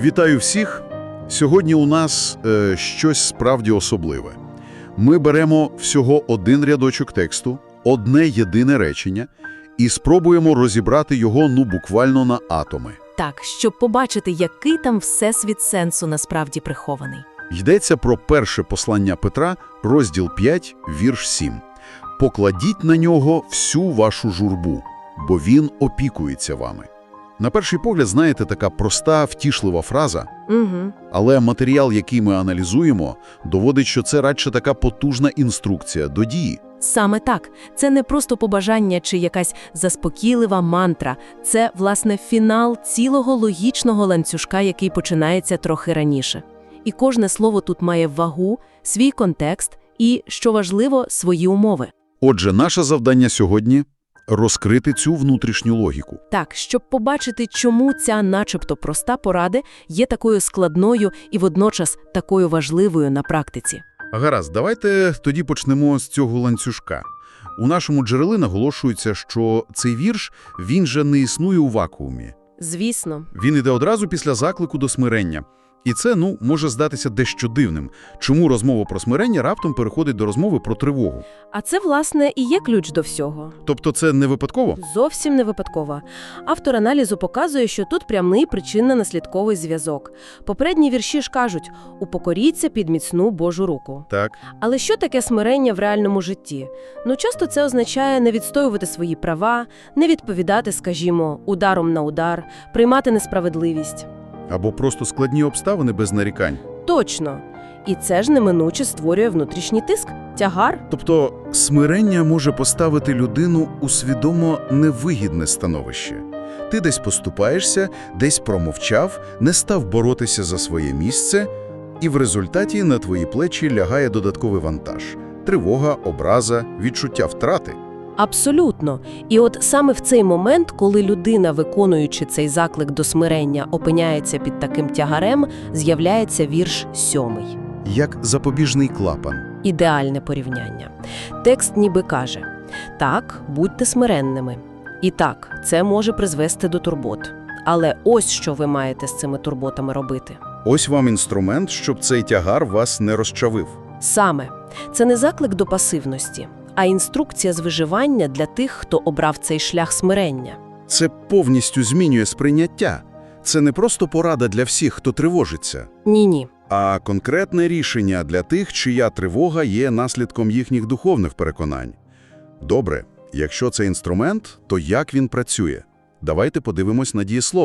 Вітаю всіх! Сьогодні у нас е, щось справді особливе. Ми беремо всього один рядочок тексту, одне єдине речення і спробуємо розібрати його ну буквально на атоми. Так, щоб побачити, який там всесвіт сенсу насправді прихований. Йдеться про перше послання Петра, розділ 5, вірш 7. «Покладіть на нього всю вашу журбу, бо він опікується вами». На перший погляд, знаєте, така проста, втішлива фраза, Угу. але матеріал, який ми аналізуємо, доводить, що це радше така потужна інструкція до дії. Саме так. Це не просто побажання чи якась заспокійлива мантра. Це, власне, фінал цілого логічного ланцюжка, який починається трохи раніше. І кожне слово тут має вагу, свій контекст і, що важливо, свої умови. Отже, наше завдання сьогодні – розкрити цю внутрішню логіку. Так, щоб побачити, чому ця начебто проста порада є такою складною і водночас такою важливою на практиці. Гаразд, давайте тоді почнемо з цього ланцюжка. У нашому джерелі наголошується, що цей вірш, він же не існує у вакуумі. Звісно, Він іде одразу після заклику до смирення. І це, ну, може здатися дещо дивним. Чому розмова про смирення раптом переходить до розмови про тривогу? А це, власне, і є ключ до всього. Тобто це не випадково? Зовсім не випадково. Автор аналізу показує, що тут прямий причинно-наслідковий зв'язок. Попередні вірші ж кажуть «упокоріться під міцну Божу руку». Так. Але що таке смирення в реальному житті? Ну, часто це означає не відстоювати свої права, не відповідати, скажімо, ударом на удар, приймати несправедливість. Або просто складні обставини без нарікань. Точно. І це ж неминуче створює внутрішній тиск, тягар. Тобто смирення може поставити людину у свідомо невигідне становище. Ти десь поступаєшся, десь промовчав, не став боротися за своє місце, і в результаті на твої плечі лягає додатковий вантаж – тривога, образа, відчуття втрати. Абсолютно. І от саме в цей момент, коли людина, виконуючи цей заклик до смирення, опиняється під таким тягарем, з'являється вірш сьомий. Як запобіжний клапан. Ідеальне порівняння. Текст ніби каже: так, будьте смиренними. І так, це може призвести до турбот. Але ось що ви маєте з цими турботами робити. Ось вам інструмент, щоб цей тягар вас не розчавив. Саме це не заклик до пасивності, а інструкція з виживання для тих, хто обрав цей шлях смирення. Це повністю змінює сприйняття. Це не просто порада для всіх, хто тривожиться. Ні, ні. а конкретне рішення для тих, чия тривога є наслідком їхніх духовних переконань. Добре, якщо це інструмент, то як він працює? Давайте подивимось на дієслово.